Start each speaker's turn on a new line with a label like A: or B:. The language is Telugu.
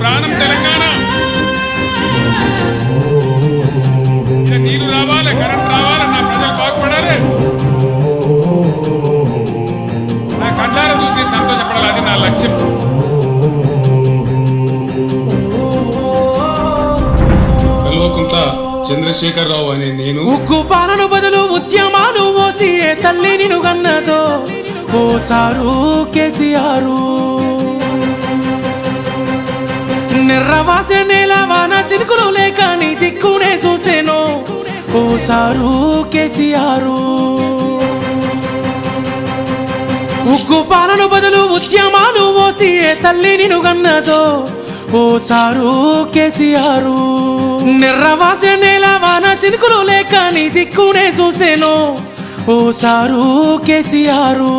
A: ప్రాణం తెలంగాణ. నీళ్ళు రావాలి కరెంట్ రావాలి నా ప్రజలు బాగుపడాలి. నా కళ్ళార చూసి సంతోషపడాలి అది నా లక్ష్యం.
B: కల్వకుంట చంద్రశేఖరరావు అనే నేను.
C: ఉక్కుపాలను బదులు ఉద్యమాలు పోసి తల్లి నిన్ను గన్నతో ఓ సారు కేసీఆరు. నిర్రవాసే నేల వాన సిరుకులు లేక నీ దిక్కునే చూసేను. ఓ సారు కేసీఆర్. ఉగ్గు పాలన బదులు ఉద్యమాలు ఓసి ఏ తల్లి నిను గన్నదో. ఓ సారు కేసీఆర్. నిర్రవాసే నేల వాన సినుకులు లేక నీ దిక్కునే చూసేను. ఓ సారు కేసీఆర్.